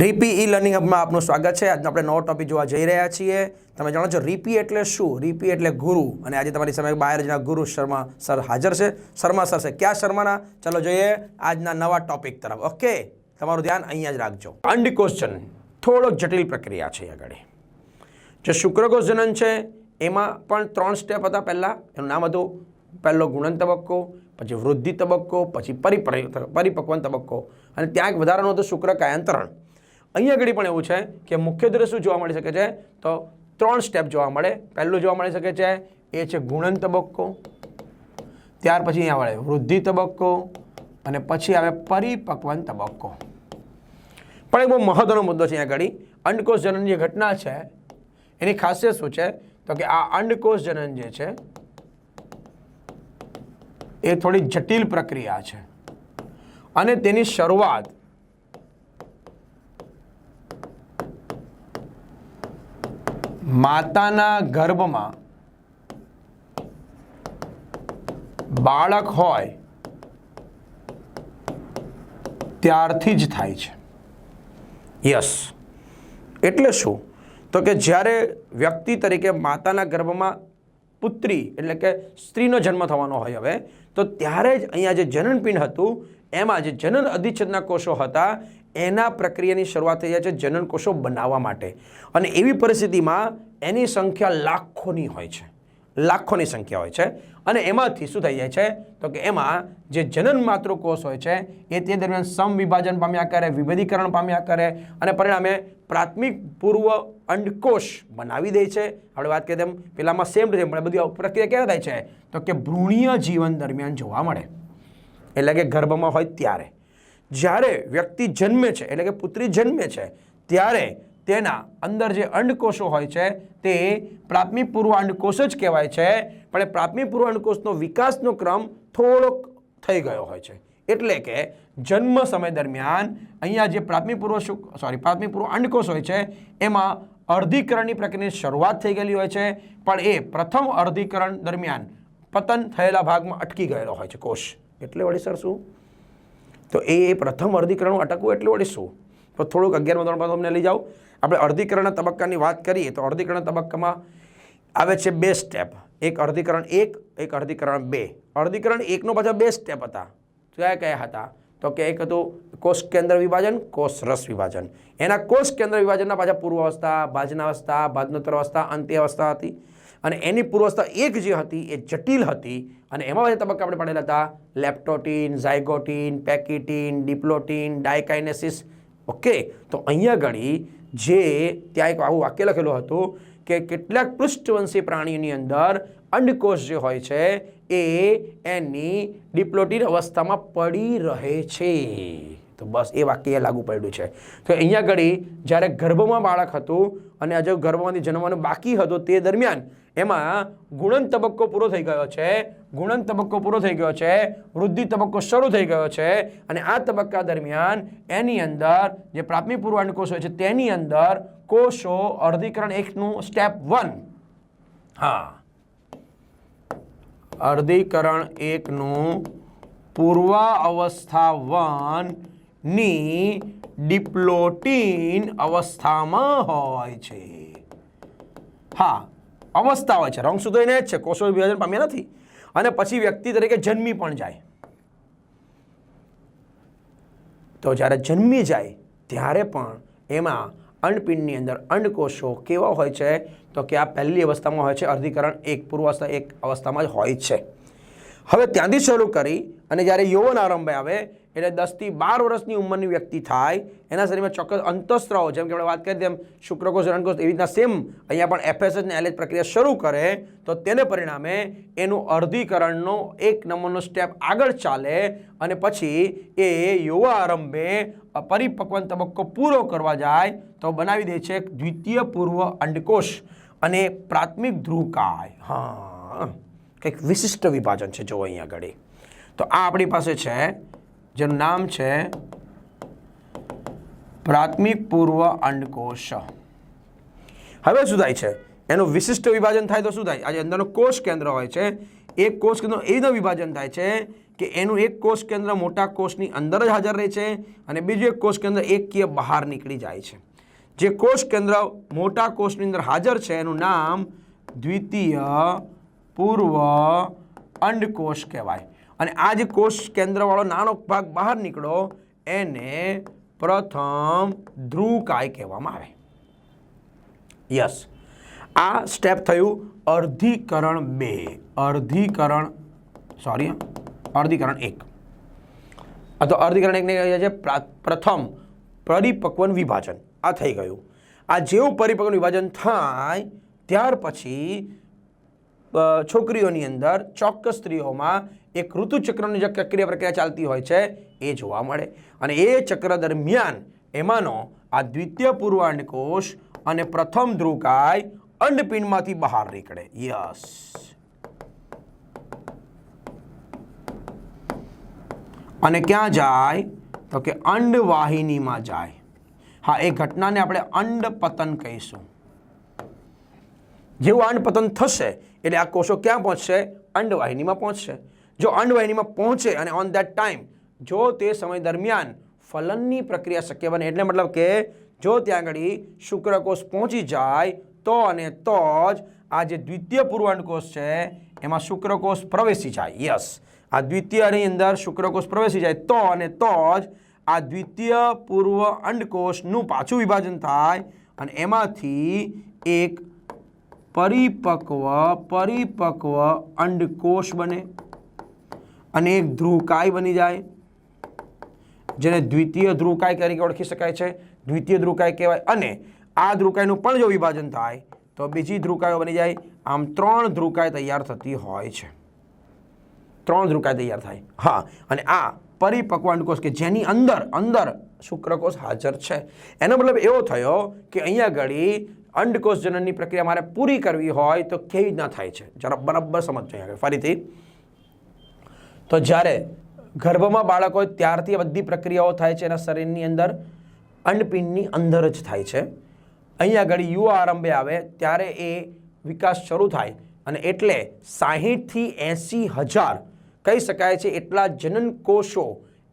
રીપી e learning હબમાં આપનું સ્વાગત છે. આજનો આપણે નવો ટોપિક જોવા જઈ રહ્યા છીએ. તમે જાણો છો, રીપી એટલે શું? રીપી એટલે ગુરુ. અને આજે તમારી સામે બહાર જણા ગુરુ શર્મા સર હાજર છે. શર્મા સર છે. ક્યાં શર્માના? ચાલો જોઈએ આજના નવા ટોપિક તરફ. ઓકે તમારું ધ્યાન અહીંયા જ રાખજો. અંડ ક્વેશ્ચન થોડોક જટિલ પ્રક્રિયા છે આગળ. જે શુક્રકોષ જનન છે, એમાં પણ ત્રણ સ્ટેપ હતા પહેલાં. એનું નામ હતું પહેલો ગુણન તબક્કો, પછી વૃદ્ધિ તબક્કો, પછી પરિપક્વન તબક્કો. અને ત્યાં એક વધારાનું હતું શુક્રકાયાંતરણ અહીંયા આગળ પણ એવું છે કે મુખ્યત્વે શું જોવા મળી શકે છે. તો ત્રણ સ્ટેપ જોવા મળે. પહેલું જોવા મળી શકે છે, એ છે ગુણન તબક્કો. ત્યાર પછી અહીંયા મળે વૃદ્ધિ તબક્કો અને પછી આવે પરિપક્વન તબક્કો. પણ એક બહુ મહત્વનો મુદ્દો છે અહીંયા આગળ. અંડકોષ જનન જે ઘટના છે, એની ખાસિયત શું છે? તો કે આ અંડકોષ જનન જે છે, એ થોડી જટિલ પ્રક્રિયા છે. અને તેની શરૂઆત માતાના ગર્ભમાં બાળક હોય, ત્યારથી જ થાય છે. યસ. એટલે શું? તો કે જ્યારે વ્યક્તિ તરીકે માતાના ગર્ભમાં પુત્રી, એટલે કે સ્ત્રીનો જન્મ થવાનો હોય હવે, તો ત્યારે જ અહીંયા જે જનનપિંડ હતું, એમાં જે જનન અધિચ્છદના કોષો હતા એના પ્રક્રિયાની શરૂઆત થઈ જાય છે જનન કોષો બનાવવા માટે. અને એવી પરિસ્થિતિમાં એની સંખ્યા લાખોની હોય છે. લાખોની સંખ્યા હોય છે. અને એમાંથી શું થઈ જાય છે? તો કે એમાં જે જનન માતૃકોષ હોય છે, એ તે દરમિયાન સમવિભાજન પામ્યા કરે, વિભેદીકરણ પામ્યા કરે અને પરિણામે પ્રાથમિક પૂર્વ અંડકોષ બનાવી દે છે. આપણે વાત કરીએ તેમ પેલામાં સેમ ટુ સેમ પણ બધી પ્રક્રિયા ક્યારે થાય છે? તો કે ભ્રૂણીય જીવન દરમિયાન જોવા મળે. એટલે કે ગર્ભમાં હોય ત્યારે. જ્યારે વ્યક્તિ જન્મે છે, એટલે કે પુત્રી જન્મે છે, ત્યારે તેના અંદર જે અંડકોષો હોય છે, તે પ્રાથમિક પૂર્વ અંડકોષ જ કહેવાય છે. પણ એ પ્રાથમિક પૂર્વ અંડકોષનો વિકાસનો ક્રમ થોડોક થઈ ગયો હોય છે. એટલે કે જન્મ સમય દરમિયાન અહીંયા જે પ્રાથમિક પૂર્વ સોરી પ્રાથમિક પૂર્વ અંડકોષ હોય છે, એમાં અર્ધીકરણની પ્રક્રિયાની શરૂઆત થઈ ગયેલી હોય છે. પણ એ પ્રથમ અર્ધીકરણ દરમિયાન પતન થયેલા ભાગમાં અટકી ગયેલો હોય છે કોષ. એટલે વળી સર શું? તો એ પ્રથમ અર્ધીકરણનું અટકવું એટલે વળી શું તો થોડુંક અગિયારમાં ધોરણ તમને લઈ જાઓ. આપણે અર્ધીકરણના તબક્કાની વાત કરીએ તો અર્ધીકરણ તબક્કામાં આવે છે બે સ્ટેપ એક અર્ધીકરણ એક એક અર્ધીકરણ બે. અર્ધીકરણ એકનો પાછા બે સ્ટેપ હતા. કયા કયા હતા? તો કે એક હતું કોષ કેન્દ્ર વિભાજન, કોષ રસ વિભાજન. એના કોષ કેન્દ્ર વિભાજનના પાછા પૂર્વ અવસ્થા ભાજનાવસ્થા ભાજનોત્તર અવસ્થા અંત્ય અવસ્થા હતી. અને એની પૂર્વસ્થા એક જે હતી એ જટિલ હતી અને એમાં બધા તબક્કા આપણે પડેલા હતા. લેપ્ટોટીન, ઝાયગોટીન, પેકિટીન, ડિપ્લોટીન, ડાયકાઇનેસિસ. ઓકે, તો અહીંયા ઘડી જે ત્યાં એક આવું વાક્ય લખેલું હતું કે કેટલાક પૃષ્ઠવંશી પ્રાણીઓની અંદર અંડકોષ જે હોય છે એ એની ડિપ્લોટીન અવસ્થામાં પડી રહે છે. તો બસ એ વાક્ય લાગુ પડ્યું છે. તો અહીંયા ઘડી જ્યારે ગર્ભમાં બાળક હતું અને હજુ ગર્ભમાંથી જન્મવાનું બાકી હતું તે દરમિયાન એમાં ગુણન તબક્કો પૂરો થઈ ગયો છે, ગુણન તબક્કો પૂરો થઈ ગયો છે, વૃદ્ધિ તબક્કો શરૂ થઈ ગયો છે અને આ તબક્કા દરમિયાન એની અંદર જે પ્રાથમિક પૂર્વ અંડકોષ હોય છે, તેની અંદર કોષો અર્ધીકરણ એકનું સ્ટેપ વન હા. અર્ધીકરણ એકનું પૂર્વ અવસ્થા વનની ડિપ્લોટીન અવસ્થામાં હોય છે. હા. અવસ્થા હોય છે. રંગ સુધી એને જ છે. કોષો વિભાજન પામ્યા નથી. અને પછી વ્યક્તિ તરીકે જન્મી પણ જાય. તો જ્યારે જન્મી જાય, ત્યારે પણ એમાં અંડપિંડની અંદર અંડકોષો કેવા હોય છે? તો કે આ પહેલી અવસ્થામાં હોય છે. અર્ધીકરણ એક પૂર્વ અવસ્થા એક અવસ્થામાં જ હોય છે. હવે ત્યાંથી શરૂ કરી અને જ્યારે યૌવન આરંભે આવે, એટલે દસથી બાર વર્ષની ઉંમરની વ્યક્તિ થાય, એના શરીરમાં ચોક્કસ અંતસ્ત્રાવો, જેમ કે આપણે વાત કરી તેમ શુક્રકોષ, રણકોષ, એવી રીતના સેમ અહીંયા પણ એફએસએસ ને એલએચ પ્રક્રિયા શરૂ કરે, તો તેને પરિણામે એનું અર્ધીકરણનો એક નંબરનો સ્ટેપ આગળ ચાલે અને પછી એ યુવા આરંભે પરિપક્વન તબક્કો પૂરો કરવા જાય, તો બનાવી દે છે દ્વિતીય પૂર્વ અંડકોષ અને પ્રાથમિક ધ્રુવકાય. હા, કંઈક વિશિષ્ટ વિભાજન છે જો અહીંયા આગળ. તો આ આપણી પાસે છે, જેનું નામ છે પ્રાથમિક પૂર્વ અંડકોષ હવે શું થાય છે? એનું વિશિષ્ટ વિભાજન થાય તો શું થાય? આજે અંદરનો કોષ કેન્દ્ર હોય છે. એક કોષ કેન્દ્ર એ રીતના વિભાજન થાય છે કે એનું એક કોષ કેન્દ્ર મોટા કોષની અંદર જ હાજર રહે છે અને બીજું એક કોષ કેન્દ્ર એકકીય બહાર નીકળી જાય છે. જે કોષ કેન્દ્ર મોટા કોષની અંદર હાજર છે, એનું નામ દ્વિતીય પૂર્વ અંડકોષ કહેવાય. અને આ જે કોષ કેન્દ્રવાળો નાનો ભાગ બહાર નીકળ્યો એને પ્રથમ ધ્રુવકાય કહેવામાં આવે. યસ. આ સ્ટેપ થયું અર્ધીકરણ બે. અર્ધીકરણ સોરી અર્ધીકરણ એક. અથવા અર્ધીકરણ એકને કહે છે પ્રથમ પરિપક્વન વિભાજન. આ થઈ ગયું. આ જેવું પરિપક્વન વિભાજન થાય, ત્યાર પછી છોકરીઓની અંદર ચોક્કસ સ્ત્રીઓમાં એક ઋતુચક્રની જે પ્રક્રિયા પ્રક્રિયા ચાલતી હોય છે, એ જોવા મળે. અને એ ચક્ર દરમિયાન એમાંનો આ દ્વિતીય પૂર્વાંડકોષ અને પ્રથમ ધ્રુવકાય અંડપિંડમાંથી બહાર નીકળે. યસ. અને ક્યાં જાય? તો કે અંડવાહિનીમાં જાય. હા, એ ઘટનાને આપણે અંડપતન કહીશું. જેવું અંડપતન થશે, એટલે આ કોષો ક્યાં પહોંચશે? અંડવાહિનીમાં પહોંચશે. જો અંડવાહિનીમાં પહોંચે અને ઓન ધેટ ટાઈમ જો તે સમય દરમિયાન ફલનની પ્રક્રિયા શક્ય બને, એટલે મતલબ કે જો ત્યાં આગળ શુક્રકોષ પહોંચી જાય, તો અને તો જ આ જે દ્વિતીય પૂર્વાંડકોષ છે, એમાં શુક્રકોષ પ્રવેશી જાય. યસ આ દ્વિતીયની અંદર શુક્રકોષ પ્રવેશી જાય, તો અને તો જ આ દ્વિતીય પૂર્વ અંડકોષનું પાછું વિભાજન થાય અને એમાંથી એક પરિપક્વ પરિપક્વ અંડકોષ બને. અને એક ધ્રુવકાય બની જાય. જેને દ્વિતીય ધ્રુવકાય તરીકે ઓળખી શકાય છે. દ્વિતીય ધ્રુવકાય કહેવાય અને આ ધ્રુવકાયનું પણ જો વિભાજન થાય, તો બીજી ધ્રુવકાયો બની જાય. આમ ત્રણ ધ્રુવકાય તૈયાર થતી હોય છે. ત્રણ ધ્રુવકાય તૈયાર થાય. હા, અને આ પરિપક્વ અંડકોષ કે જેની અંદર અંદર શુક્રકોષ હાજર છે. એનો મતલબ એવો થયો કે અહીંયા ઘડી અંડકોષ જનનની પ્રક્રિયા મારે પૂરી કરવી હોય તો કેવી રીતના થાય છે? જરા બરાબર સમજજો અહીંયા ફરીથી. તો જ્યારે ગર્ભમાં બાળક હોય ત્યારથી બધી પ્રક્રિયાઓ થાય છે, એના શરીરની અંદર અંડપિંડની અંદર જ થાય છે. અહીંયા આગળ યુવા આરંભે આવે, ત્યારે એ વિકાસ શરૂ થાય અને એટલે સાહીઠથી એંસી હજાર કહી શકાય છે એટલા જનન કોષો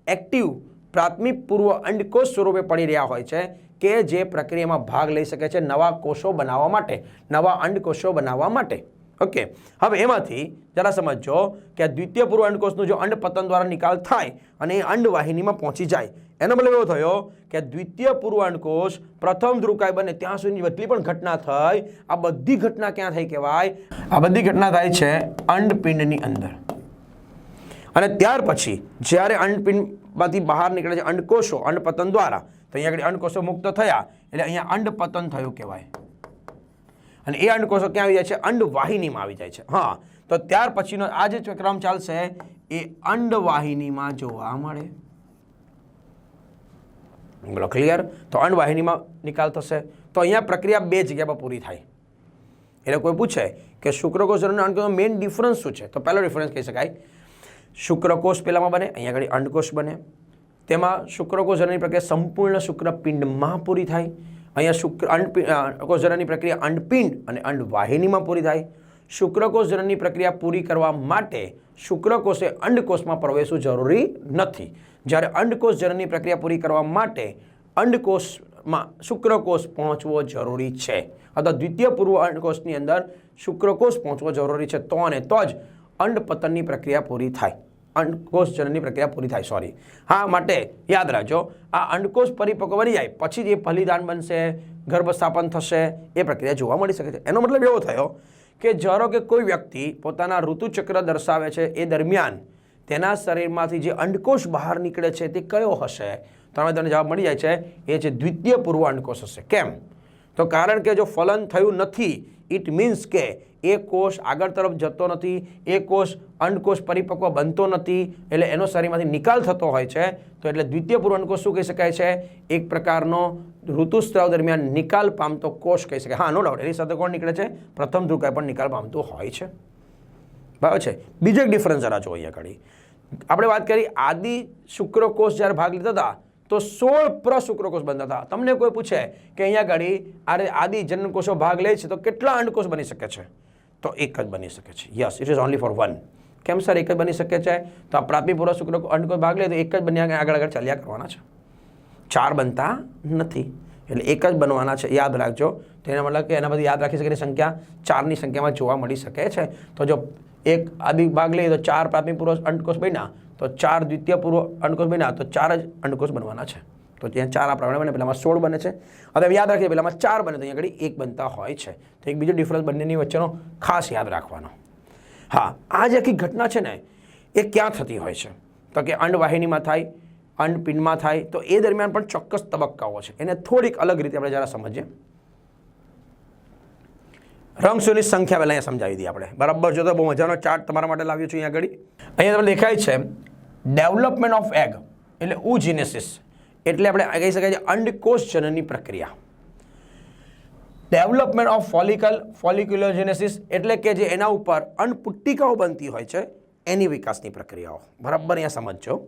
એક્ટિવ પ્રાથમિક પૂર્વ અંડકોષ સ્વરૂપે પડી રહ્યા હોય છે કે જે પ્રક્રિયામાં ભાગ લઈ શકે છે નવા કોષો બનાવવા માટે, નવા અંડકોષો બનાવવા માટે. ઓકે હવે એમાંથી જરા સમજો કે આ દ્વિતીય પૂર્વ અંડકોષનું જો અંડપતન દ્વારા નિકાલ થાય અને એ અંડવાહિનીમાં પહોંચી જાય. એનો મતલબ એવો થયો કે દ્વિતીય પૂર્વ અંડકોષ પ્રથમ ધ્રુકાય બને ત્યાં સુધીની જેટલી પણ ઘટના થઈ. આ બધી ઘટના ક્યાં થઈ કહેવાય? આ બધી ઘટના થાય છે અંડપિંડની અંદર. અને ત્યાર પછી જ્યારે અંડપિંડમાંથી બહાર નીકળે છે અંડકોષો અંડપતન દ્વારા, તો અહીંયા આગળ અંડકોષો મુક્ત થયા. એટલે અહીંયા અંડપતન થયું કહેવાય. અને એ અંડકોષો ક્યાં આવી જાય છે? અંડવાહિનીમાં આવી જાય છે. હા, તો ત્યાર પછીનો આ જે ક્રમ ચાલશે, એ અંડવાહિનીમાં જોવા મળે. બોલો ક્લિયર તો અંડવાહિનીમાં નિકાલ થશે. તો અહીંયા પ્રક્રિયા બે જગ્યા પર પૂરી થાય. એટલે કોઈ પૂછે કે શુક્રકોષ અને અંડકોષનો મેઇન ડિફરન્સ શું છે? તો પહેલો ડિફરન્સ કહી શકાય. શુક્રકોષ પહેલામાં બને, અહીંયા આગળ અંડકોષ બને. તેમાં શુક્રકોષ જનની પ્રક્રિયા સંપૂર્ણ શુક્રપિંડમાં પૂરી થાય. અહીંયા શુક્ર અંડપિંડ પ્રક્રિયા અંડપિંડ અને અંડવાહિનીમાં પૂરી થાય. શુક્રકોષ જનનની પ્રક્રિયા પૂરી કરવા માટે શુક્રકોષે અંડકોષમાં પ્રવેશવું જરૂરી નથી. જ્યારે અંડકોષ જનનની પ્રક્રિયા પૂરી કરવા માટે અંડકોષમાં શુક્રકોષ પહોંચવો જરૂરી છે. અથવા દ્વિતીય પૂર્વ અંડકોષની અંદર શુક્રકોષ પહોંચવો જરૂરી છે. તો અને તો જ અંડપતનની પ્રક્રિયા પૂરી થાય. અંડકોષ જનનની પ્રક્રિયા પૂરી થાય. સોરી હા માટે યાદ રાખજો, આ અંડકોષ પરિપક્વ બની જાય, પછી જ ફલિદાન બનશે, ગર્ભસ્થાપન થશે, એ પ્રક્રિયા જોવા મળી શકે છે. એનો મતલબ એવો થયો કે ધારો કે કોઈ વ્યક્તિ પોતાના ઋતુચક્ર દર્શાવે છે, એ દરમિયાન તેના શરીરમાંથી જે અંડકોષ બહાર નીકળે છે, તે કયો હશે? તમે તમને જવાબ મળી જાય છે, એ છે દ્વિતીય પૂર્વ અંડકોષ હશે. કેમ? તો કારણ કે જો ફલન થયું નથી ઇટ મીન્સ કે એ કોષ આગળ તરફ જતો નથી, એ કોષ અંડકોષ પરિપક્વ બનતો નથી, એટલે એનો શરીરમાંથી નિકાલ થતો હોય છે, તો એટલે દ્વિતીય પૂર્વ અંડકોષ શું કહી શકાય છે? એક પ્રકારનો ઋતુસ્ત્રાવ દરમિયાન નિકાલ પામતો કોષ કહી શકાય. હા, નો ડાઉટ એની સાથે કોણ નીકળે છે? પ્રથમ ધ્રુકાય પણ નિકાલ પામતો હોય છે. બરાબર છે? બીજો એક ડિફરન્સ જરા જો અહીંયા ઘડી આપણે વાત કરી આદિ શુક્રકોષ જ્યારે ભાગ લીધા હતા, તો સોળ પ્રશુક્રકોષ બનતા હતા. તમને કોઈ પૂછે કે અહીંયા ઘડી આરે આદિ જનનકોષો ભાગ લે છે, તો કેટલા અંડકોષ બની શકે છે? તો એક જ બની શકે છે. Yes it is only for one કેમ સર એક જ બની શકે છે? તો આ પ્રાથમિક પૂર્વ શુક્ર અંડકોષ ભાગ લે તો એક જ બન્યા આગળ આગળ ચાલ્યા કરવાના છે. ચાર બનતા નથી. એટલે એક જ બનવાના છે. યાદ રાખજો. તો એના મતલબ કે એના બધી યાદ રાખી શકે એની સંખ્યા ચારની સંખ્યામાં જોવા મળી શકે છે. તો જો એક આદિ ભાગ લઈએ તો ચાર પ્રાથમિક પૂર્વ અંડકોષ બન્યા, તો ચાર દ્વિતીય પૂર્વ અંડકોષ બન્યા, તો ચાર જ અંડકોષ બનવાના છે. તો ત્યાં ચાર આ પ્રમાણે બને. પહેલાંમાં સોળ બને છે. હવે યાદ રાખીએ પહેલાંમાં ચાર બને તો અહીંયા આગળ એક બનતા હોય છે. તો એક બીજો ડિફરન્સ બંનેની વચ્ચેનો ખાસ યાદ રાખવાનો. હા, આ જે આખી ઘટના છે ને, એ ક્યાં થતી હોય છે? તો કે અંડવાહિનીમાં થાય, અંડપિંડમાં થાય, તો એ દરમિયાન પણ ચોક્કસ તબક્કાઓ છે. એને થોડીક અલગ રીતે આપણે જરા સમજીએ. રંગસોની સંખ્યા પહેલાં અહીંયા સમજાવી દઈએ આપણે. બરાબર? જો તો બહુ મજાનો ચાર્ટ તમારા માટે લાવ્યો છું અહીંયા આગળ. અહીંયા તમને દેખાય છે ડેવલપમેન્ટ ઓફ એગ એટલે ઉજીનેસિસ એટલે આપણે કહી શકાય છે અંડકોષ જનનની પ્રક્રિયા. ડેવલપમેન્ટ ઓફ ફોલિકલ ફોલિક્યુલોજેનેસિસ એટલે કે જે એના ઉપર અંડપુટ્ટિકાઓ બનતી હોય છે, એની વિકાસની પ્રક્રિયાઓ. બરાબર અહીંયા સમજજો.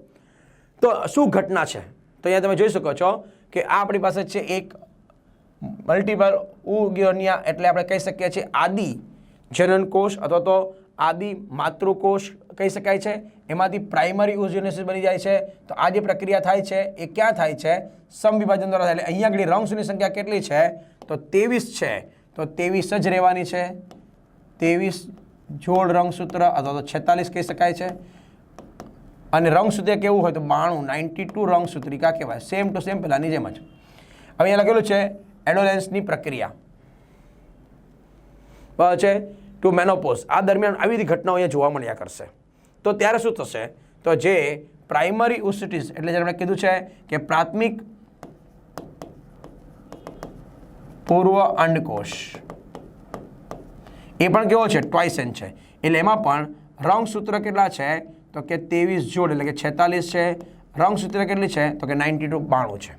તો શું ઘટના છે? તો અહીંયા તમે જોઈ શકો છો કે આ આપણી પાસે છે એક મલ્ટિપલ ઉગિયોનિયા એટલે આપણે કહી શકીએ છીએ આદિ જનનકોષ અથવા તો આદિ માતૃકોષ કહી શકાય છે. એમાંથી પ્રાઇમરી ઓઝિયોનેસિસ બની જાય છે. તો આ જે પ્રક્રિયા થાય છે, એ ક્યાં થાય છે? સમવિભાજન દ્વારા થાય. એટલે અહીંયા આગળ રંગસૂની સંખ્યા કેટલી છે? તો ત્રેવીસ છે. તો ત્રેવીસ જ રહેવાની છે. ત્રેવીસ જોડ રંગસૂત્ર અથવા તો છેતાલીસ કહી શકાય છે. અને રંગસૂત્ર કેવું હોય તો બાણું, નાઇન્ટી ટુ રંગસૂત્રિકા કહેવાય. સેમ ટુ સેમ પહેલાંની જેમ જ. હવે અહીંયા લખેલું છે, એડોલેન્સની પ્રક્રિયા. છે? ટુ મેનોપોઝ આ દરમિયાન આવી ઘટનાઓ અહીંયા જોવા મળ્યા કરશે. તો ત્યારે શું થશે? તો જે પ્રાઇમરી ઉસિટીસ એટલે જેમણે કીધું છે કે પ્રાથમિક પૂર્વ અંડકોષ એ પણ કેવો છે? ટ્વાઇસેન છે. એટલે એમાં પણ રંગસૂત્ર કેટલા છે? તો કે ત્રેવીસ જોડ, એટલે કે છેતાલીસ છે. રંગસૂત્ર કેટલી છે? તો કે નાઇન્ટી ટુ બાણું છે.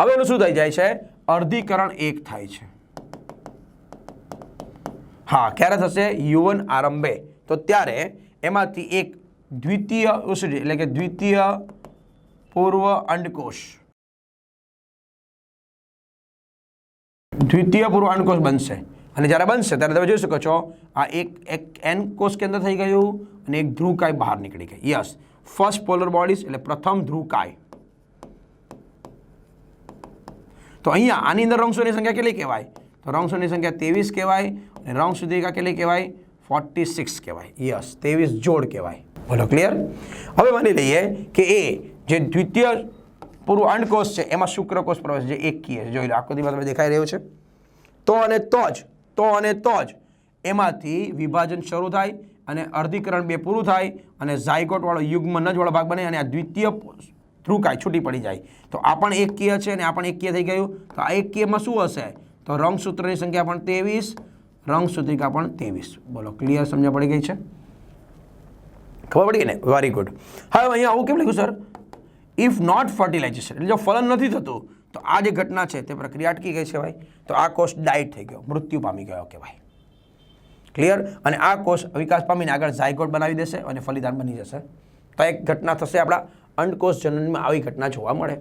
હવે એનું શું થઈ જાય છે? અર્ધીકરણ એક થાય છે. હા, ક્યારે થશે? યુવન આરંભે. તો ત્યારે એમાંથી એક દ્વિતીય ઉસરી, એટલે કે દ્વિતીય પૂર્વ અંડકોષ દ્વિતીય પૂર્વ અંડકોષ બનશે. અને જ્યારે બનશે, ત્યારે તમે જોઈ શકો છો, આ એક એક એન કોષ કેન્દ્ર થઈ ગયું અને એક ધ્રુવકાય બહાર નીકળી ગઈ. યસ ફર્સ્ટ પોલર બોડીઝ એટલે પ્રથમ ધ્રુવકાય. તો અહીંયા આની અંદર રંગસોની સંખ્યા કેટલી કહેવાય? તો રંગસોની સંખ્યા ત્રેવીસ કહેવાય અને સુધી કેટલી કહેવાય? ફોર્ટી સિક્સ કહેવાય. યસ, ત્રેવીસ જોડ કહેવાય. બોલો ક્લિયર હવે માની લઈએ કે એ જે દ્વિતીય પૂર્વ અંડકોષ છે, એમાં શુક્રકોષ પ્રવેશ જે એકકીય છે. જોઈ લો આકૃતિમાં તમે દેખાઈ રહ્યો છે. તો અને તો જ, તો અને તો જ એમાંથી વિભાજન શરૂ થાય અને અર્ધીકરણ બે પૂરું થાય અને ઝાયગોટવાળો યુગ્મ નજવાળો ભાગ બને અને આ દ્વિતીય ધ્રુકાય છૂટી પડી જાય. તો આ પણ એકકીય છે અને આ પણ એકકીય થઈ ગયું. તો આ એકકીયમાં શું હશે? તો રંગસૂત્રની સંખ્યા પણ ત્રેવીસ રંગસૂત્રિકા પણ ત્રેવીસ. બોલો ક્લિયર સમજ પડી ગઈ છે? ખબર પડી ગઈ ને? વેરી ગુડ હવે અહીંયા આવું કેમ લખ્યું સર ઇફ નોટ ફર્ટિલાઇઝેશન એટલે જો ફલન નથી થતું, તો આ જે ઘટના છે તે પ્રક્રિયા અટકી ગઈ છે ભાઈ. તો આ કોષ ડાયટ થઈ ગયો, મૃત્યુ પામી ગયો કે ભાઈ. ક્લિયર અને આ કોષ વિકાસ પામીને આગળ ઝાયગોટ બનાવી દેશે અને ફલિદાન બની જશે. તો એક ઘટના થશે આપણા અંડકોષ જનનમાં આવી ઘટના જોવા મળે.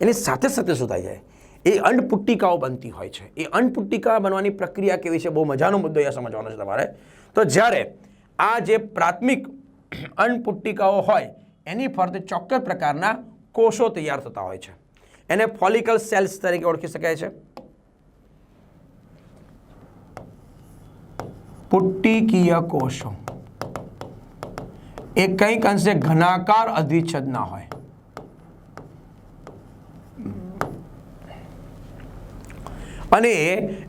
એની સાથે સાથે શું થાય છે? એ અંડપુટ્ટિકાઓ બનતી હોય છે. એ અંડપુટ્ટિકા બનવાની પ્રક્રિયા કેવી છે? બહુ મજાનો મુદ્દો અહીંયા સમજવાનો છે તમારે. તો જ્યારે આ જે પ્રાથમિક અંડપુટ્ટિકાઓ હોય, એની ફરતે ચોક્કસ પ્રકારના કોષો તૈયાર થતા હોય છે. એને ફોલિકલ સેલ્સ તરીકે ઓળખી શકાય છે. પુટ્ટિકીય કોષો. એ કંઈક અંશે ઘનાકાર અધિચ્છદના હોય. અને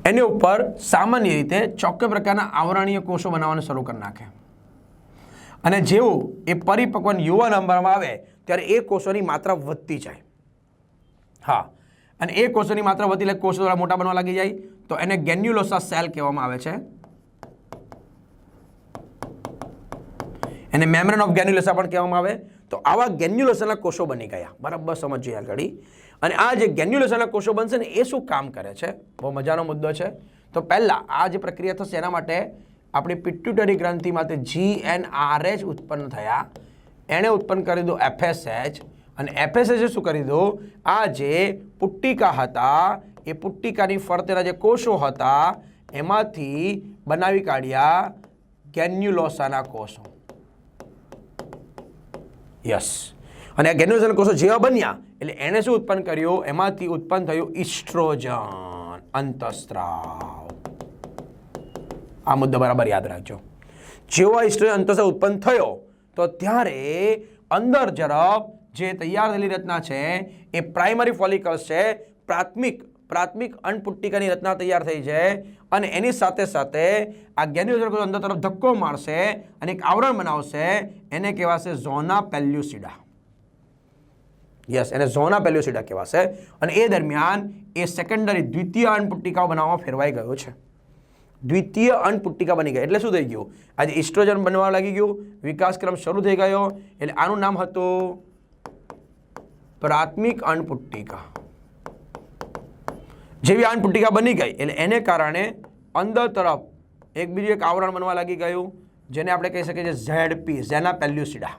એની ઉપર સામાન્ય રીતે ચોક્કસ પ્રકારના આવરણીય કોષો બનાવવાનું શરૂ કરી નાખે. અને જેવું એ પરિપક્વ યુવા નંબરમાં આવે, ત્યારે એ કોષોની માત્રા વધતી જાય. હા, અને એ કોષોની માત્રા વધતી એટલે કોષો દ્વારા મોટા બનવા લાગી જાય. તો એને ગેન્યુલોસા સેલ કહેવામાં આવે છે. એને મેમ્બ્રેન ઓફ ગેન્યુલોસા પણ કહેવામાં આવે. તો આવા ગેન્યુલોસાના કોષો બની ગયા. બરાબર સમજીએ આગળ. અને આ જે ગેન્યુલોસાના કોષો બનશે ને, એ શું કામ કરે છે? બહુ મજાનો મુદ્દો છે. તો પહેલાં આ જે પ્રક્રિયા થશે એના માટે આપણી પિટ્યુટરી ગ્રંથિમાંથી જી એન આર એચ ઉત્પન્ન થયા. એણે ઉત્પન્ન કરી દીધું એફએસએચ અને એફએસએચે શું કરી દીધું? આ જે પુટ્ટિકા હતા, એ પુટ્ટિકાની ફરતેના જે કોષો હતા, એમાંથી બનાવી કાઢ્યા ગેન્યુલોસાના કોષો. યસ. અને આ ગેન્યુલોસાના કોષો જેવા બન્યા એટલે એણે શું ઉત્પન્ન કર્યું? એમાંથી ઉત્પન્ન થયું ઇસ્ટ્રોજન, અંતસ્ત્રાવ. આ મુદ્દો બરાબર યાદ રાખજો. જેવો ઇસ્ટ્રોજન અંતસ્ત્રાવ ઉત્પન્ન થયો, તો ત્યારે અંદર ઝડપ જે તૈયાર થયેલી રચના છે, એ પ્રાઇમરી ફોલિકલ્સ છે, પ્રાથમિક પ્રાથમિક અન્નપુટ્ટિકાની રચના તૈયાર થઈ છે અને એની સાથે સાથે આ ગેન્યુલર અંદર તરફ ધક્કો મારશે અને એક આવરણ બનાવશે, એને કહેવાશે ઝોના પેલ્યુસિડા. યસ એને ઝોના પેલ્યુસિડા કહેવાશે. અને એ દરમિયાન એ સેકન્ડરી દ્વિતીય અન્નપુટ્ટિકાઓ બનાવવામાં ફેરવાઈ ગયો છે. દ્વિતીય અન્નપુટ્ટિકા બની ગઈ. એટલે શું થઈ ગયું? આજે ઇસ્ટ્રોજન બનવા લાગી ગયું. વિકાસક્રમ શરૂ થઈ ગયો. એટલે આનું નામ હતું પ્રાથમિક અન્નપુટ્ટિકા જેવી અન્નપુટ્ટિકા બની ગઈ, એટલે એને કારણે અંદર તરફ એક એક આવરણ બનવા લાગી ગયું, જેને આપણે કહી શકીએ છીએ ઝેડપી, ઝેના પેલ્યુસિડા.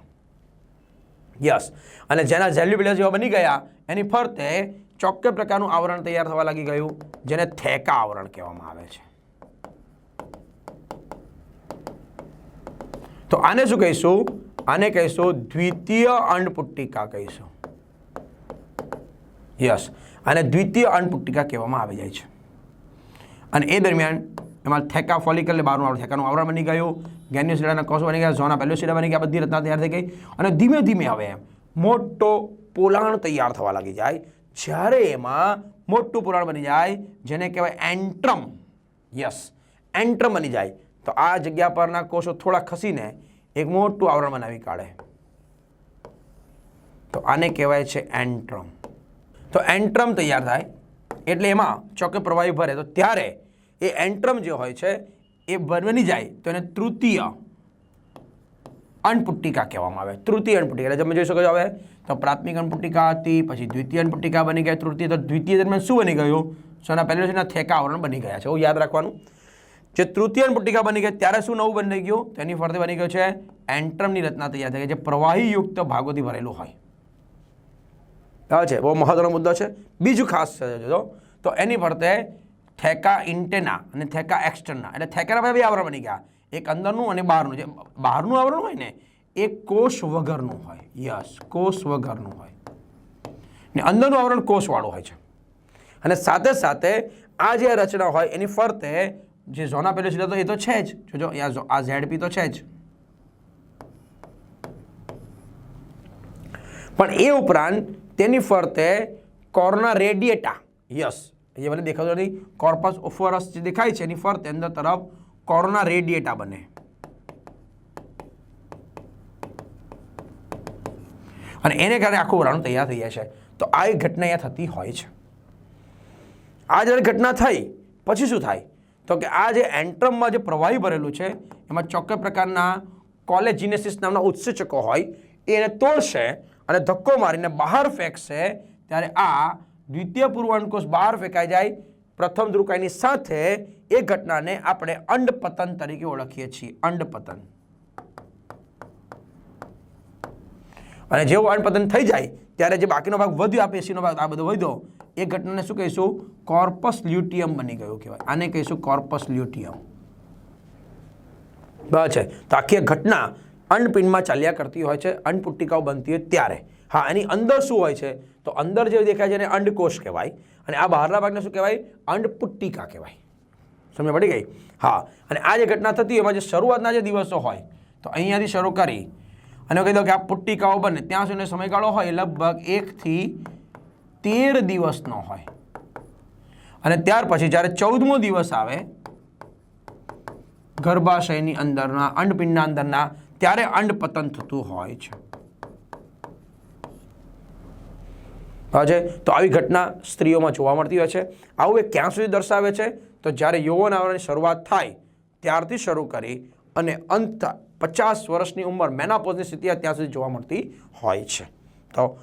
યસ અને જેના ઝેલ્યુપિલિયા જેવા બની ગયા, એની ફરતે ચોક્કસ પ્રકારનું આવરણ તૈયાર થવા લાગી ગયું, જેને થેકા આવરણ કહેવામાં આવે છે. તો આને શું કહીશું? આને કહીશું દ્વિતીય અન્નપુટ્ટિકા કહીશું. યસ આને દ્વિતીય અન્નપુટ્ટિકા કહેવામાં આવી જાય છે. અને એ દરમિયાન એમાં થેકા ફોલિકલ બહારનું આવરણ, થેકાનું આવરણ બની ગયું. ગેન્યુસિડાના કોષ બની ગયા, ઝોના પેલ્યુસિડા બની ગયા, બધી રચના તૈયાર થઈ ગઈ અને ધીમે ધીમે હવે એમ મોટો પોલાણ તૈયાર થવા લાગી જાય. જ્યારે એમાં મોટું પોલાણ બની જાય, જેને કહેવાય એન્ટ્રમ. યસ, એન્ટ્રમ બની જાય. તો આ જગ્યા પરના કોષો થોડા ખસીને એક મોટું આવરણ બનાવી કાઢે. તો આને કહેવાય છે એન્ટ્રમ. તો એન્ટ્રમ તૈયાર થાય એટલે એમાં ચોકે પ્રવાહી ભરે. તો ત્યારે એ એન્ટ્રમ જે હોય છે એ બની જાય તો એને તૃતીય અન્નપુટ્ટિકા કહેવામાં આવે. તૃતીય અન્નપુટ્ટિકા. એટલે તમે જોઈ શકો છો હવે, તો પ્રાથમિક અન્નપુટ્ટિકા હતી, પછી દ્વિતીય અન્નપુટ્ટિકા બની ગઈ, તૃતીય. તો દ્વિતીય દરમિયાન શું બની ગયું? સોના પહેલું થેકા આવરણ બની ગયા છે. એવું યાદ રાખવાનું. જે તૃતીય અન્નપુટ્ટિકા બની ગઈ, ત્યારે શું નવું બની ગયું? તેની ફરતે બની ગયું છે એન્ટ્રમની રચના તૈયાર થઈ ગઈ, જે પ્રવાહીયુક્ત ભાગોથી ભરેલું હોય. બરાબર છે? બહુ મહત્વનો મુદ્દો છે. બીજું ખાસ છે જો, તો એની ફરતે થેકા ઇન્ટેના અને થેકા એક્સટર્ના એટલે થેકાના બે આવરણ બની ગયા. એક અંદરનું અને બહારનું. જે બહારનું આવરણ હોય ને, એ કોષ વગરનું હોય. યસ, કોષ વગરનું હોય. ને અંદરનું આવરણ કોષવાળું હોય છે. અને સાથે સાથે આ જે રચના હોય, એની ફરતે જે ઝોના પેલું તો એ તો છે જ. જોજો આ ઝેડપી તો છે જ. પણ એ ઉપરાંત તેની ફરતે કોર્ના રેડિયેટા. યસ. એ મને દેખાતો નથી. કોર્પસ ઓફોરસ જે દેખાય છે, એની ફરતે અંદર તરફ કોરોના રેડિયેટા બને. અને એને કારણે આખું વરાણું તૈયાર થઈ જાય છે. તો આ ઘટના અહીંયા થતી હોય છે. આ જ્યારે ઘટના થઈ, પછી શું થાય? તો કે આ જે એન્ટ્રમમાં જે પ્રવાહી ભરેલું છે, એમાં ચોક્કસ પ્રકારના કોલેજિનેસિસ નામના ઉત્સેચકો હોય એને તોડશે અને ધક્કો મારીને બહાર ફેંકશે, ત્યારે આ દ્વિતીય પૂર્વાંકોષ બહાર ફેંકાઈ જાય. પ્રથમ ધ્રુવકાયની સાથે એ ઘટનાને આપણે અંડપતન તરીકે ઓળખીએ છીએ. અંડપતન. અને જેવું અંડપતન થઈ જાય, ત્યારે જે બાકીનો ભાગ વધ્યો, આ પેશીનો ભાગ, આ બધો વધ્યો, એ ઘટનાને શું કહીશું? કોર્પસ લ્યુટિયમ બની ગયું કહેવાય. આને કહીશું કોર્પસ લ્યુટિયમ. બરાબર છે? તો આખી ઘટના અંડપિંડમાં ચાલ્યા કરતી હોય છે. અંડપુટ્ટિકાઓ બનતી હોય ત્યારે. હા, એની અંદર શું હોય છે? તો અંદર જે દેખાય છે એને અંડકોષ કહેવાય. અને આ બહારના ભાગને શું કહેવાય? અંડપુટ્ટિકા કહેવાય. સમજ પડી ગઈ? હા. અને આ જે ઘટના થતી એમાં જે શરૂઆતના જે દિવસો હોય, તો અહીંયાથી શરૂ કરી. અને કહી દો કે આ પુટ્ટિકાઓ બને, ત્યાં સુધીનો સમયગાળો હોય લગભગ એકથી તેર દિવસનો હોય. અને ત્યાર પછી જ્યારે ચૌદમો દિવસ આવે, ગર્ભાશયની અંદરના અંડપિંડના અંદરના, ત્યારે અંડપતન થતું હોય છે બરાબર છે? તો આવી ઘટના સ્ત્રીઓમાં જોવા મળતી હોય છે. આવું એ ક્યાં સુધી દર્શાવે છે? તો જ્યારે યૌવન આવવાની શરૂઆત થાય ત્યારથી શરૂ કરી અને અંત પચાસ વર્ષની ઉંમર મેનાપોઝની સ્થિતિ ત્યાં સુધી જોવા મળતી હોય છે. તો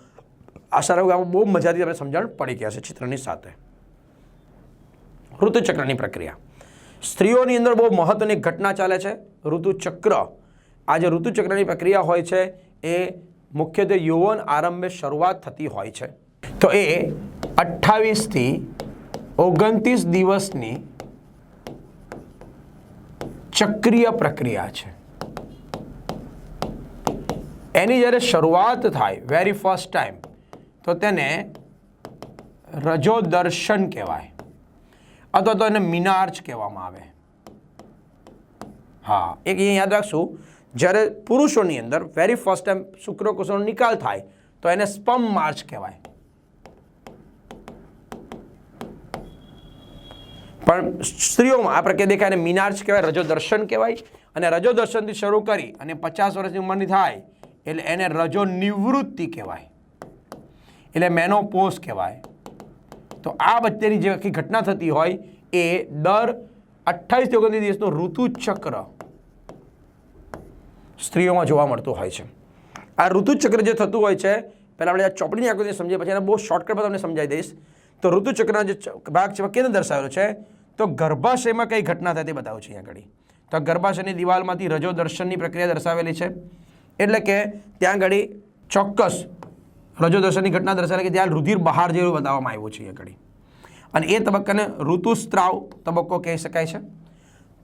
આશા રાખું બહુ મજાથી તમને સમજણ પડી ગયા છે ચિત્રની સાથે. ઋતુચક્રની પ્રક્રિયા. સ્ત્રીઓની અંદર બહુ મહત્ત્વની ઘટના ચાલે છે. ઋતુચક્ર. આ જે ઋતુચક્રની પ્રક્રિયા હોય છે એ મુખ્યત્વે યૌવન આરંભે શરૂઆત થતી હોય છે. તો એ અઠ્ઠાવીસથી ઓગણત્રીસ દિવસની ચક્રીય પ્રક્રિયા છે. એની જ્યારે શરૂઆત થાય વેરી ફર્સ્ટ ટાઈમ તો તેને રજો દર્શન કહેવાય. અથવા તો એને મિનાર્ચ કહેવામાં આવે. હા એક અહીંયા યાદ રાખશું, જ્યારે પુરુષોની અંદર વેરી ફર્સ્ટ ટાઈમ શુક્રકોષોનો નિકાલ થાય, તો એને સ્પમ માર્ચ કહેવાય. પણ સ્ત્રીઓમાં, આ પ્રક્રિયા દેખાય અને મિનાર્ચ કહેવાય, રજોદર્શન કહેવાય. અને રજો દર્શનથી શરૂ કરી અને પચાસ વર્ષની ઉંમરની થાય, એટલે એને રજો નિવૃત્તિ કહેવાય. એટલે મેનોપોઝ કહેવાય. તો આ વચ્ચેની જે આખી ઘટના થતી હોય, એ દર અઠ્ઠાવીસથી ઓગણત્રીસ દિવસનું ઋતુચક્ર સ્ત્રીઓમાં જોવા મળતું હોય છે. આ ઋતુચક્ર જે થતું હોય છે, પહેલાં આપણે આ ચોપડીની આકૃતિ સમજીએ, પછી એને બહુ શોર્ટકટમાં તમને સમજાવી દઈશ. તો ઋતુચક્રનો જે ભાગ છે કેને દર્શાવેલો છે તો ગર્ભાશયમાં કઈ ઘટના થાય તે બતાવું છે અહીંયા આગળ. તો ગર્ભાશયની દિવાલમાંથી રજો દર્શનની પ્રક્રિયા દર્શાવેલી છે. એટલે કે ત્યાં આગળ ચોક્કસ રજો દર્શનની ઘટના દર્શાવે કે ત્યાં રુધિર બહાર જેવું બતાવવામાં આવ્યું છે આગળ. અને એ તબક્કાને ઋતુસ્ત્રાવ તબક્કો કહી શકાય છે.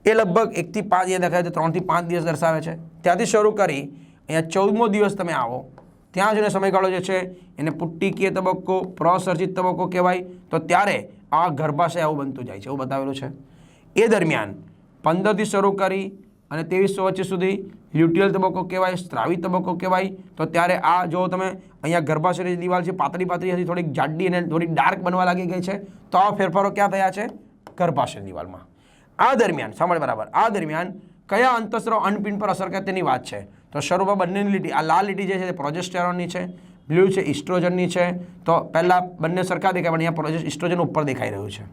એ લગભગ એકથી પાંચ દિવસ દેખાય છે, ત્રણથી પાંચ દિવસ દર્શાવે છે. ત્યાંથી શરૂ કરી અહીંયા ચૌદમો દિવસ તમે આવો, ત્યાં જઈને સમયગાળો જે છે એને પુટ્ટીકીય તબક્કો, પ્રસર્જિત તબક્કો કહેવાય. તો ત્યારે આ ગર્ભાશય આવું બનતું જાય છે, એવું બતાવેલું છે. એ દરમિયાન પંદરથી શરૂ કરી અને ત્રેવીસો વચ્ચે સુધી લ્યુટિયલ તબક્કો કહેવાય, સ્ત્રાવી તબક્કો કહેવાય. તો ત્યારે આ જો તમે અહીંયા ગર્ભાશયની દિવાલ છે, પાતળી પાતળી હતી, થોડીક જાડી અને થોડીક ડાર્ક બનવા લાગી ગઈ છે. તો આ ફેરફારો ક્યાં થયા છે? ગર્ભાશય દિવાલમાં. આ દરમિયાન, સાંભળ બરાબર, આ દરમિયાન કયા અંતસ્ત્રો અનપિન પર અસર કરે તેની વાત છે. તો શરૂમાં બંનેની લીટી, આ લાલ લીટી જે છે, તે પ્રોજેસ્ટેરોનની છે. બ્લુ છે, ઇસ્ટ્રોજનની છે. તો પહેલાં બંને સરખા દેખાય, પણ અહીંયા પ્રોજેસ્ટ ઇસ્ટ્રોજન ઉપર દેખાઈ રહ્યું છે.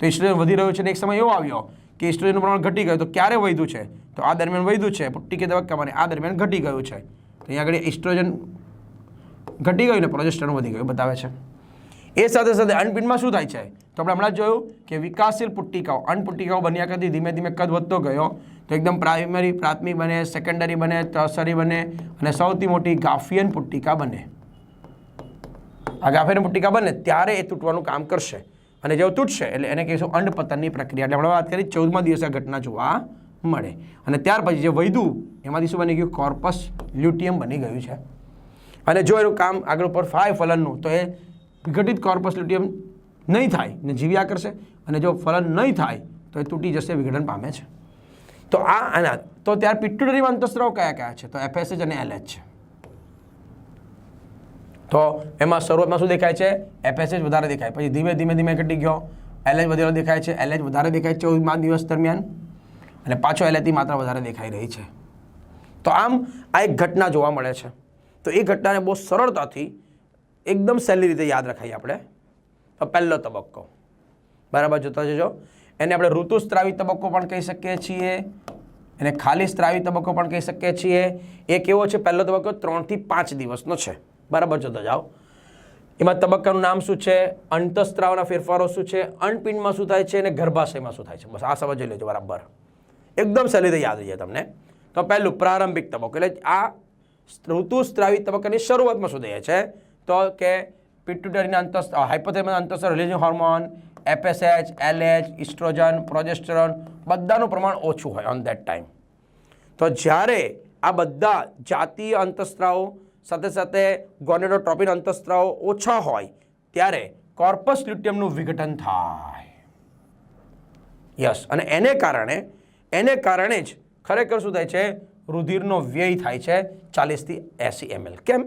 તો ઇસ્ટ્રોજન વધી રહ્યું છે અને એક સમય એવો આવ્યો કે ઇસ્ટ્રોજનનું પ્રમાણ ઘટી ગયું. તો ક્યારે વધ્યું છે? તો આ દરમિયાન વધ્યું છે. પુટ્ટી કે તબક્કામાં આ દરમિયાન ઘટી ગયું છે. તો અહીંયા આગળ ઇસ્ટ્રોજન ઘટી ગયું ને પ્રોજેસ્ટ્રોન વધી ગયું બતાવે છે. એ સાથે સાથે અનપિંડમાં શું થાય છે? તો આપણે હમણાં જોયું કે વિકાસશીલ પુટ્ટિકાઓ અનપુટ્ટિકાઓ બન્યા કરતી ધીમે ધીમે કદ વધતો ગયો. તો એકદમ પ્રાઇમરી, પ્રાથમિક બને, સેકન્ડરી બને, ટર્સરી બને અને સૌથી મોટી ગાફિયન પુટ્ટિકા બને. આ ગાફિયન પુટ્ટિકા બને ત્યારે એ તૂટવાનું કામ કરશે. અને જેવું તૂટશે, એટલે એને કહીશું અંડપતનની પ્રક્રિયા. એટલે આપણે વાત કરી ચૌદમા દિવસે ઘટના જોવા મળે. અને ત્યાર પછી જે વધ્યું એમાંથી શું બની ગયું? કોર્પસ લ્યુટિયમ બની ગયું છે. અને જો એનું કામ આગળ ઉપર ફાય ફલનનું, તો એ વિઘટિત કોર્પસ લ્યુટિયમ નહીં થાય ને જીવ્યા કરશે અને જો ફલન નહીં થાય, તો એ તૂટી જશે, વિઘટન પામે છે. તો આ આના તો ત્યાર પિટ્યુટરી અંતસ્ત્રાવ કયા કયા છે? તો એફએસએચ અને એલએચ છે. તો એમાં શરૂઆતમાં શું દેખાય છે? એફએસએચ વધારે દેખાય. પછી ધીમે ધીમે ધીમે ઘટી ગયો? એલએચ વધારે દેખાય છે. એલએચ વધારે દેખાય છે ચૌદમા દિવસ દરમિયાન. અને પાછો એલએચની માત્રા વધારે દેખાઈ રહી છે. તો આમ આ એક ઘટના જોવા મળે છે. તો એ ઘટનાને બહુ સરળતાથી એકદમ સહેલી રીતે યાદ રખાઈએ આપણે. તો પહેલો તબક્કો. બરાબર જોતા જજો. એને આપણે ઋતુસ્ત્રાવી તબક્કો પણ કહી શકીએ છીએ. એને ખાલી સ્ત્રાવી તબક્કો પણ કહી શકીએ છીએ. એ કેવો છે? પહેલો તબક્કો ત્રણથી પાંચ દિવસનો છે. બરાબર જોતા જાઓ. એમાં તબક્કાનું નામ શું છે? અંતસ્ત્રાવના ફેરફારો શું છે? અનપિંડમાં શું થાય છે? અને ગર્ભાશયમાં શું થાય છે? બસ આ સમજી લેજો બરાબર. એકદમ સહેલી રીતે યાદ રહી જાય તમને. તો પહેલું પ્રારંભિક તબક્કો એટલે આ ઋતુસ્ત્રાવી તબક્કાની શરૂઆતમાં શું થાય છે? તો કે પિટ્યુટરીના અંતસ્ત hypothalamus અંતસ્ત્ર releasing hormone, FSH, LH, oestrogen, progesterone બધાનું પ્રમાણ ઓછું હોય ઓન દેટ ટાઈમ તો જ્યારે આ બધા જાતીય અંતસ્ત્રાવો સાથે સાથે ગોનેડોટ્રોપિન અંતસ્ત્રાવ ઓછા હોય ત્યારે કોર્પસ લ્યુટિયમનું વિઘટન થાય. યસ, અને એને કારણે એને કારણે જ ખરેખર શું થાય છે? રુધિરનો વ્યય થાય છે ચાલીસથી એંસી એમએલ કેમ?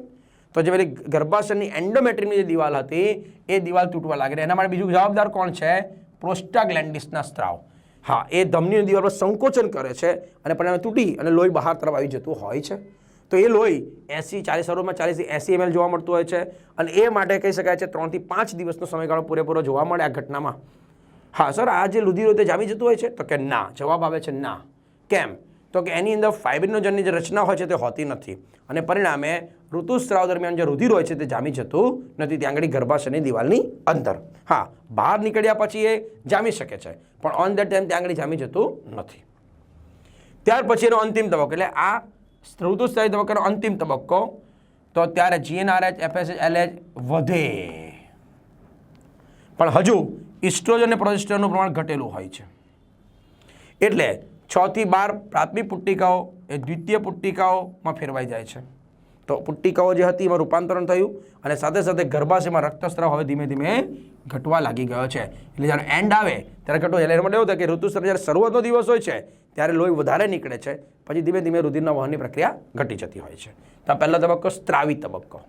તો જે પેલી ગર્ભાશયની એન્ડોમેટ્રીની જે દિવાલ હતી, એ દિવાલ તૂટવા લાગે એના માટે બીજું જવાબદાર કોણ છે? પ્રોસ્ટાગ્લેન્ડિસના સ્ત્રાવ. હા, એ ધમનીની દિવાલ પર સંકોચન કરે છે અને પરિણામે તૂટી અને લોહી બહાર તરફ આવી જતું હોય છે. તો એ લોહી એંસી, ચાલીસ સરોમાં ચાલીસથી એસી એમએલ જોવા મળતું હોય છે. અને એ માટે કહી શકાય છે ત્રણથી પાંચ દિવસનો સમયગાળો પૂરેપૂરો જોવા મળે આ ઘટનામાં. હા, સર, આ જે લુધિર તે જામી જતું હોય છે? તો કે ના, જવાબ આવે છે ના. કેમ? તો કે એની અંદર ફાઇબ્રિનોજનની જે રચના હોય છે તે હોતી નથી. અને પરિણામે ઋતુસ્રાવ દરમિયાન જે રુધિર હોય છે તે જામી જતું નથી. ત્યાં આગળ ગર્ભાશયની દિવાલની અંદર. હા, બહાર નીકળ્યા પછી એ જામી શકે છે. પણ ઓન ધ ટાઈમ ત્યાં આગળ જામી જતું નથી. ત્યાર પછી એનો અંતિમ તબક્કો. એટલે આ ઋતુસ્રાવી તબક્કાનો અંતિમ તબક્કો. તો ત્યારે જીએનઆરએચ એફએસએચ એલએચ વધે. પણ હજુ ઇસ્ટ્રોજન અને પ્રોજેસ્ટરનું પ્રમાણ ઘટેલું હોય છે. એટલે છ થી બાર પ્રાથમિક પુટ્ટિકાઓ એ દ્વિતીય પુટ્ટિકાઓમાં ફેરવાઈ જાય છે. તો પુટ્ટિકાઓ જે હતી એમાં રૂપાંતરણ થયું અને સાથે સાથે ગર્ભાશયમાં રક્તસ્રાવ હવે ધીમે ધીમે ઘટવા લાગી ગયો છે. એટલે જ્યારે એન્ડ આવે, ત્યારે ઘટવું એટલે એમાં એવું થાય કે ઋતુસ્રાવ જ્યારે શરૂઆતનો દિવસ હોય છે, ત્યારે લોહી વધારે નીકળે છે, પછી ધીમે ધીમે રુધિરના વહનની પ્રક્રિયા ઘટી જતી હોય છે. તો પહેલો તબક્કો સ્ત્રાવી તબક્કો.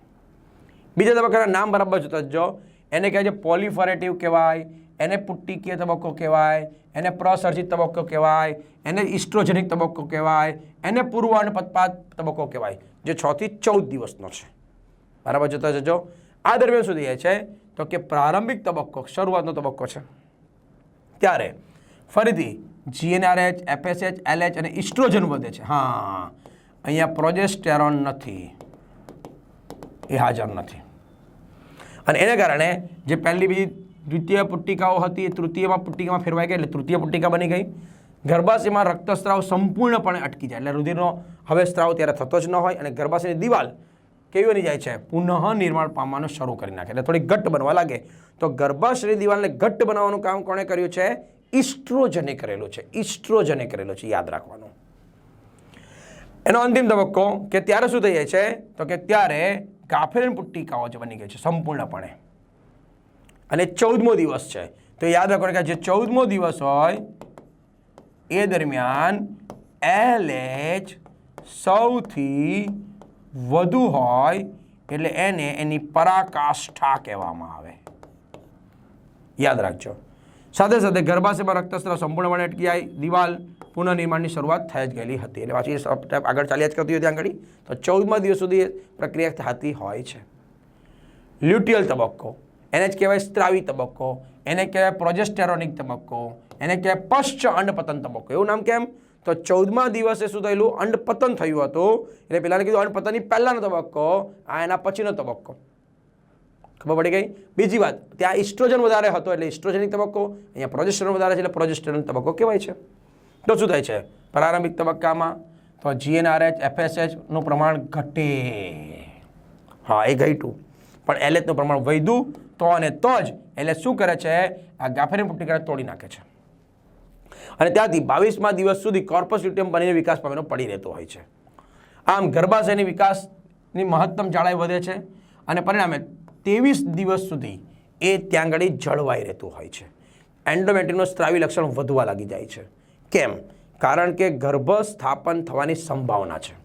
બીજા તબક્કાના નામ બરાબર જોતા જો એને કહે છે પોલિફરેટિવ કહેવાય, એને પુટ્ટિકીય તબક્કો કહેવાય, એને પ્રસર્જિત તબક્કો કહેવાય, એને ઇસ્ટ્રોજેનિક તબક્કો કહેવાય, એને પૂર્વાનુપત્પાદ તબક્કો કહેવાય. જે છ થી ચૌદ દિવસનો છે. બરાબર જોતા જજો. આ દરમિયાન સુધી એ છે, તો કે પ્રારંભિક તબક્કો, શરૂઆતનો તબક્કો છે. ત્યારે ફરીથી જીએનઆરએચ એફએસએચ એલએચ અને ઇસ્ટ્રોજન વધે છે. હા, અહીંયા પ્રોજેસ્ટેરોન નથી. એ હાજર નથી. અને એને કારણે જે પહેલી બીજી દ્વિતીય પુટ્ટિકાઓ હતી, એ તૃતીયમાં પુટ્ટિકામાં ફેરવાઈ ગઈ, એટલે તૃતીય પુટ્ટિકા બની ગઈ. ગર્ભાશયમાં રક્તસ્રાવ સંપૂર્ણપણે અટકી જાય. એટલે રુધિરનો હવે સ્ત્રાવ ત્યારે થતો જ ન હોય અને ગર્ભાશયની દિવાલ કેવી બની જાય છે? પુનઃ નિર્માણ પામવાનું શરૂ કરી નાખે. એટલે થોડી ઘટ્ટ બનવા લાગે. તો ગર્ભાશયની દિવાલને ઘટ્ટ બનાવવાનું કામ કોણે કર્યું છે? ઇસ્ટ્રોજને કરેલું છે. ઇસ્ટ્રોજને કરેલું છે. યાદ રાખવાનું. એનો અંતિમ તબક્કો કે ત્યારે શું થઈ જાય છે? તો કે ત્યારે ગાફેરિન પુટ્ટિકાઓ જે બની ગઈ છે સંપૂર્ણપણે. અને ચૌદમો દિવસ છે. તો યાદ રાખવાનું કે જે ચૌદમો દિવસ હોય એ દરમિયાન એલ એચ સૌથી વધુ હોય એટલે એને એની પરાકાષ્ઠા કહેવામાં આવે. યાદ રાખજો. સાથે સાથે ગર્ભાશયમાં રક્તસ્ત્ર સંપૂર્ણપણે અટકી જાય દિવાલ પુનઃનિર્માણની શરૂઆત થઈ જ ગયેલી હતી. એટલે પાછી આગળ ચાલ્યા જ કરતી હોય ત્યાં આગળ. તો ચૌદમા દિવસ સુધી પ્રક્રિયા થતી હોય છે. લ્યુટિયલ તબક્કો. એને જ કહેવાય સ્ત્રાવી તબક્કો. એને કહેવાય પ્રોજેસ્ટેરોનિક તબક્કો. એને કહેવાય પશ્ચ અંડપતન તબક્કો એવું નામ કેમ? તો ચૌદમા દિવસે શું થયેલું? અંડપતન થયું હતું. એટલે પેલાને કીધું અંડપતનની પહેલાનો તબક્કો, આ એના પછીનો તબક્કો. ખબર પડી ગઈ? બીજી વાત, ત્યાં ઇસ્ટ્રોજન વધારે હતો એટલે ઇસ્ટ્રોજનિક તબક્કો, અહીંયા પ્રોજેસ્ટેરોન વધારે છે એટલે પ્રોજેસ્ટેરોન તબક્કો કહેવાય છે. તો શું થાય છે? પ્રારંભિક તબક્કામાં તો જીએનઆરએચ એફએસએચનું પ્રમાણ ઘટે. હા, એ ઘટ્યું. પણ એલએચનું પ્રમાણ વધ્યું તો અને તો જ એટલે શું કરે છે? આ ગાફેરિન પુટ્ટિકા તોડી નાખે છે. અને ત્યાંથી બાવીસમા દિવસ સુધી કોર્પસ લ્યુટિયમ બનીને વિકાસ પામેલો પડી રહેતો હોય છે. આમ ગર્ભાશયની વિકાસની મહત્તમ જાડાઈ વધે છે અને પરિણામે ત્રેવીસ દિવસ સુધી એ ત્યાં આગળ જળવાઈ રહેતું હોય છે. એન્ડોમેટ્રીનો સ્ત્રાવી લક્ષણ વધવા લાગી જાય છે. કેમ? કારણ કે ગર્ભ સ્થાપન થવાની સંભાવના છે.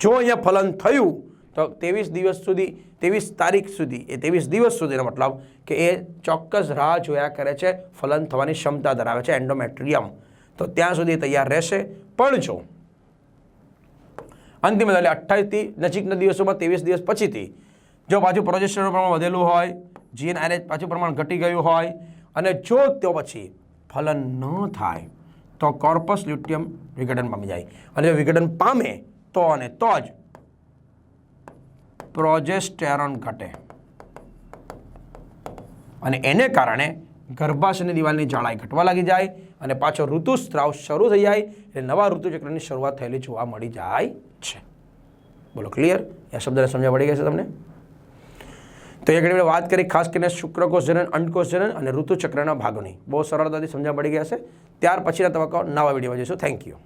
જો અહીંયા ફલન થયું, તો ત્રેવીસ દિવસ સુધી ત્રેવીસ તારીખ સુધી, એ ત્રેવીસ દિવસ સુધીનો મતલબ કે એ ચોક્કસ રાહ જોયા કરે છે, ફલન થવાની ક્ષમતા ધરાવે છે એન્ડોમેટ્રિયમ તો ત્યાં સુધી તૈયાર રહેશે. પણ જો અંતિમ એટલે અઠ્ઠાવીસથી નજીકના દિવસોમાં ત્રેવીસ દિવસ પછીથી જો પાછું પ્રોજેસ્ટરનું પ્રમાણ વધેલું હોય જીએનઆરએચ પાછું પ્રમાણ ઘટી ગયું હોય, અને જો તો પછી ફલન ન થાય, તો કોર્પસ લ્યુટિયમ વિઘટન પામી જાય. અને વિઘટન પામે તો અને તો જ પ્રોજેસ્ટેરોન ઘટે. અને એને કારણે ગર્ભાશયની દિવાલની જાડાઈ ઘટવા લાગી જાય અને પાછો ઋતુસ્ત્રાવ શરૂ થઈ જાય એટલે નવા ઋતુચક્રની શરૂઆત થયેલી જોવા મળી જાય છે. બોલો ક્લિયર આ શબ્દને સમજવા પડી ગયા છે તમને? તો એ ઘણી વાત કરી ખાસ કરીને શુક્રકોષ જનન અંડકોષ જનન અને ઋતુચક્રના ભાગોની. બહુ સરળતાથી સમજવા પડી ગયા છે. ત્યાર પછીના તબક્કો નવા વિડીયોમાં જઈશું. Thank you